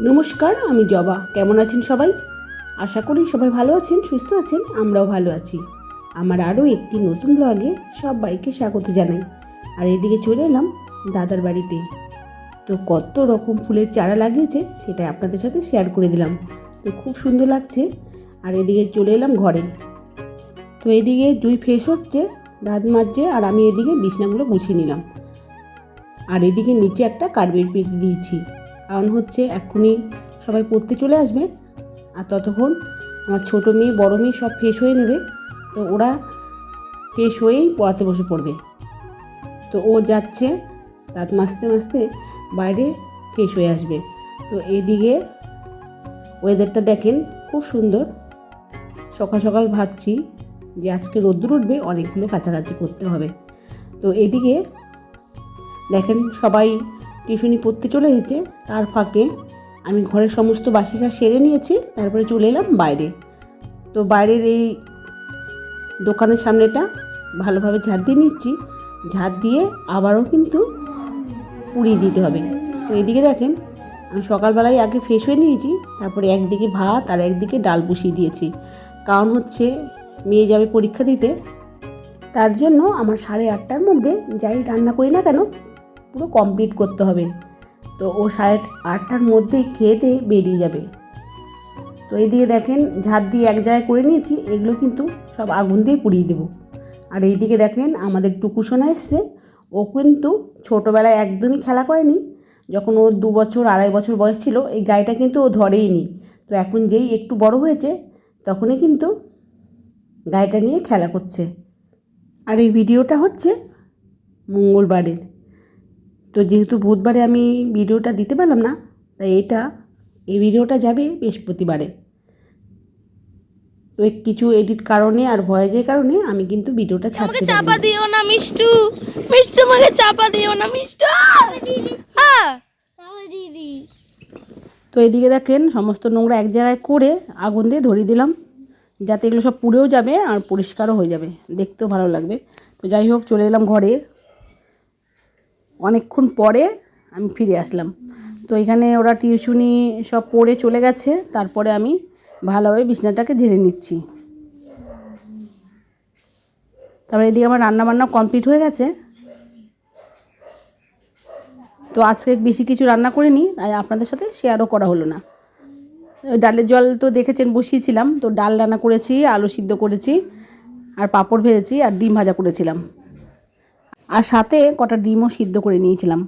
নমস্কার, আমি জবা। কেমন আছেন সবাই? আশা করি সবাই ভালো আছেন, সুস্থ আছেন, আমরাও ভালো আছি। আমার আরও একটি নতুন ব্লগে সবাইকে স্বাগত জানাই। আর এদিকে চলে এলাম দাদার বাড়িতে। তো কত রকম ফুলের চারা লাগিয়েছে, সেটা আপনাদের সাথে শেয়ার করে দিলাম। তো খুব সুন্দর লাগছে। আর এদিকে চলে এলাম ঘরে। তো এদিকে জুই ফ্রেশ হচ্ছে, দাঁত মাজছে, আর আমি এদিকে বিছনাগুলো গুছিয়ে নিলাম। আর এদিকে নিচে একটা কার্পেট পেতে দিয়েছি। কারণ হচ্ছে এক্ষুনি সবাই পড়তে চলে আসবে। আর ততক্ষণ আমার ছোটো মেয়ে, বড় মেয়ে সব ফ্রেশ হয়ে নেবে। তো ওরা ফ্রেশ হয়েই পড়াতে বসে পড়বে। তো ও যাচ্ছে দাঁত মাজতে মাজতে বাইরে ফ্রেশ হয়ে আসবে। তো এদিকে ওয়েদারটা দেখেন, খুব সুন্দর। সকাল সকাল ভাবছি যে আজকে রোদ্দুর উঠবে, অনেকগুলো কাছাকাছি করতে হবে। তো এদিকে দেখেন সবাই টিউশনি পড়তে চলে এসেছে। তার ফাঁকে আমি ঘরের সমস্ত বাসি সেরে নিয়েছি, তারপরে চলে এলাম বাইরে। তো বাইরের এই দোকানের সামনেটা ভালোভাবে ঝাড় দিয়ে নিচ্ছি। ঝাড় দিয়ে আবারও কিন্তু পুড়িয়ে দিতে হবে। তো এদিকে দেখেন, আমি সকালবেলায় আগে ফ্রেশ হয়ে নিয়েছি, তারপরে একদিকে ভাত আর একদিকে ডাল বসিয়ে দিয়েছি। কারণ হচ্ছে মেয়ে যাবে পরীক্ষা দিতে, তার জন্য আমার সাড়ে আটটার মধ্যে যাই রান্না করি না কেন পুরো কমপ্লিট করতে হবে। তো ও সাড়ে আটটার মধ্যেই খেয়ে দিয়ে বেরিয়ে যাবে। তো এইদিকে দেখেন ঝাড় দিয়ে এক জায়গায় করে নিয়েছি, এগুলো কিন্তু সব আগুন দিয়ে পুড়িয়ে দেবো। আর এইদিকে দেখেন, আমাদের টুকুসোনা এসছে। ও কিন্তু ছোটোবেলায় একদমই খেলা করেনি। যখন ও দু বছর, আড়াই বছর বয়স ছিল, এই গাড়িটা কিন্তু ও ধরেই নি তো এখন যেই একটু বড় হয়েছে, তখনই কিন্তু গাড়িটা নিয়ে খেলা করছে। আর এই ভিডিওটা হচ্ছে মঙ্গলবারের। তো যেহেতু বুধবারে আমি ভিডিওটা দিতে পারলাম না তাই এটা এই ভিডিওটা যাবে বৃহস্পতিবারে। তো কিছু এডিট কারণে আর ভয়েজের কারণে আমি কিন্তু ভিডিওটা ছাড়তে আমাকে চাপা দিও না মিষ্টু। মিষ্টু আমাকে চাপা দিও না মিষ্টু। তো এদিকে দেখেন সমস্ত নোংরা এক জায়গায় করে আগুন দিয়ে ধরিয়ে দিলাম যাতে এগুলো সব পুড়েও যাবে আর পরিষ্কারও হয়ে যাবে। দেখতেও ভালো লাগবে। তো যাই হোক চলে এলাম ঘরে। অনেকক্ষণ পরে আমি ফিরে আসলাম। তো এখানে ওরা টিউশনি সব পড়ে চলে গেছে, তারপরে আমি ভালোভাবে বিছনাটাকে ঝেড়ে নিচ্ছি। তারপরে এদিকে আমার রান্না বান্না কমপ্লিট হয়ে গেছে। তো আজকে বেশি কিছু রান্না করিনি, তাই আপনাদের সাথে শেয়ারও করা হলো না। ডালের জল তো দেখেছেন, বসিয়েছিলাম। তো ডাল রান্না করেছি, আলু সিদ্ধ করেছি, আর পাঁপড় ভেজেছি, আর ডিম ভাজা করেছিলাম। আর সাথে কটা ডিমও সিদ্ধ করে নিয়েছিলাম।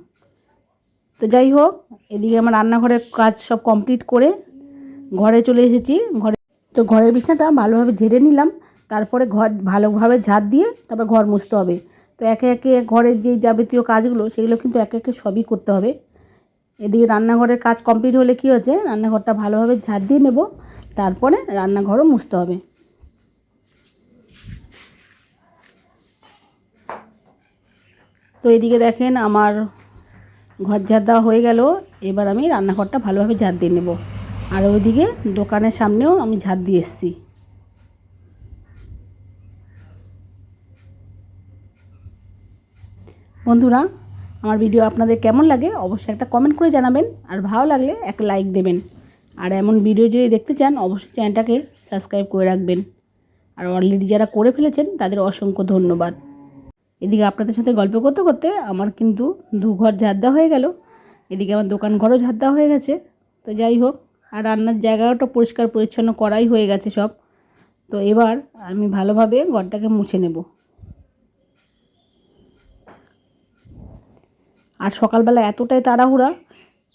তো যাই হোক, এদিকে আমার রান্নাঘরের কাজ সব কমপ্লিট করে ঘরে চলে এসেছি। ঘরে তো ঘরের বিছনাটা ভালোভাবে ঝেড়ে নিলাম, তারপরে ঘর ভালোভাবে ঝাড় দিয়ে তারপর ঘর মুছতে হবে। তো একে একে ঘরের যে যাবতীয় কাজগুলো, সেগুলো কিন্তু একে একে সবই করতে হবে। এদিকে রান্নাঘরের কাজ কমপ্লিট হলে কী হচ্ছে রান্নাঘরটা ভালোভাবে ঝাড় দিয়ে নেব, তারপরে রান্নাঘরও মুছতে হবে। তো এদিকে দেখেন আমার ঘর ঝাড় দেওয়া হয়ে গেল। এবার আমি রান্নাঘরটা ভালোভাবে ঝাড় দিয়ে নেব। আর ওইদিকে দোকানের সামনেও আমি ঝাড় দিয়ে এসেছি। বন্ধুরা, আমার ভিডিও আপনাদের কেমন লাগে অবশ্যই একটা কমেন্ট করে জানাবেন। আর ভালো লাগলে একটা লাইক দেবেন। আর এমন ভিডিও যদি দেখতে চান, অবশ্যই চ্যানেলটাকে সাবস্ক্রাইব করে রাখবেন। আর অলরেডি যারা করে ফেলেছেন, তাদের অসংখ্য ধন্যবাদ। এদিকে আপনাদের সাথে গল্প করতে করতে আমার কিন্তু দু ঘর দেওয়া হয়ে গেল। এদিকে আমার দোকান ঘরও দেওয়া হয়ে গেছে। তো যাই হোক, আর রান্নার জায়গাটা পরিষ্কার পরিচ্ছন্ন করাই হয়ে গেছে সব। তো এবার আমি ভালোভাবে ঘরটাকে মুছে নেব। আর সকালবেলা এতটাই তাড়াহুড়া,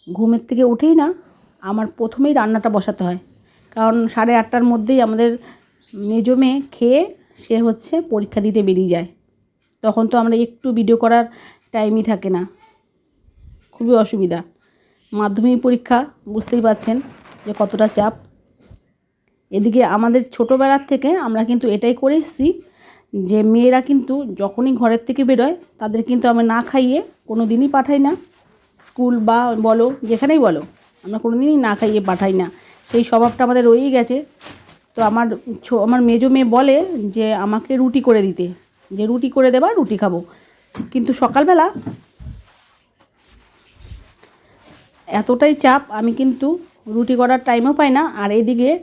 ঘুমের থেকে উঠেই না আমার প্রথমেই রান্নাটা বসাতে হয়। কারণ সাড়ে আটটার মধ্যেই আমাদের মেজো মেয়ে খেয়ে সে হচ্ছে পরীক্ষা দিতে বেরিয়ে যায়। তখন তো আমরা একটু ভিডিও করার টাইমই থাকে না। খুবই অসুবিধা। মাধ্যমিক পরীক্ষা, বুঝতেই পারছেন যে কতটা চাপ। এদিকে আমাদের ছোটোবেলার থেকে আমরা কিন্তু এটাই করে এসেছি যে মেয়েরা কিন্তু যখনই ঘরের থেকে বেরোয়, তাদের কিন্তু আমরা না খাইয়ে কোনো দিনই পাঠাই না। স্কুল বা বলো, যেখানেই বলো, আমরা কোনো দিনই না খাইয়ে পাঠাই না। সেই স্বভাবটা আমাদের রয়েই গেছে। তো আমার আমার মেজো মেয়ে বলে যে, আমাকে রুটি করে দিতে। যে রুটি করে দেবা, রুটি খাব। কিন্তু সকালবেলা এতটাই চাপ, আমি কিন্তু রুটি করার টাইমও পাই না। আর এইদিকে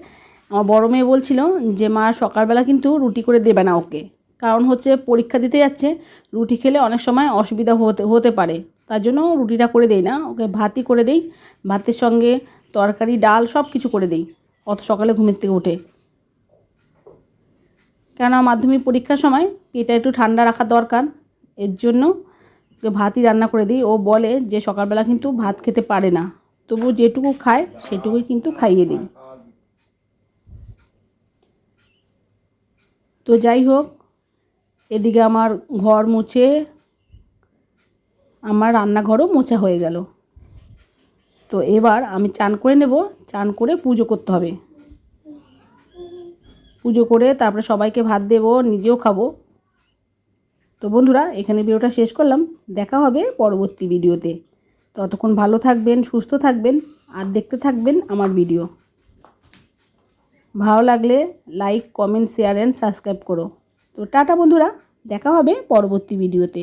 আমার বড় মেয়ে বলছিল যে, মা, সকালবেলা কিন্তু রুটি করে দেবে না ওকে। কারণ হচ্ছে পরীক্ষা দিতে যাচ্ছে, রুটি খেলে অনেক সময় অসুবিধা হতে হতে পারে। তার জন্য রুটিটা করে দেই না। ওকে ভাতই করে দেই। ভাতের সঙ্গে তরকারি, ডাল সব কিছু করে দেই। অত সকালে ঘুমের থেকে উঠে। কেননা মাধ্যমিক পরীক্ষার সময় পেটটা একটু ঠান্ডা রাখা দরকার। এর জন্য ভাতই রান্না করে দিই। ও বলে যে সকালবেলা কিন্তু ভাত খেতে পারে না। তবু যেটুকু খায় সেটুকুই কিন্তু খাইয়ে দিই। তো যাই হোক, এদিকে আমার ঘর মুছে, আমার রান্নাঘরও মোছা হয়ে গেল। তো এবার আমি চান করে নেব। চান করে পুজো করতে হবে। পুজো করে তারপরে সবাইকে ভাত দেবো, নিজেও খাব। তো বন্ধুরা, এখানে ভিডিওটা শেষ করলাম। দেখা হবে পরবর্তী ভিডিওতে। ততক্ষণ ভালো থাকবেন, সুস্থ থাকবেন, আর দেখতে থাকবেন আমার ভিডিও। ভালো লাগলে like, comment, share, and subscribe করো। তো টাটা বন্ধুরা, দেখা হবে পরবর্তী ভিডিওতে।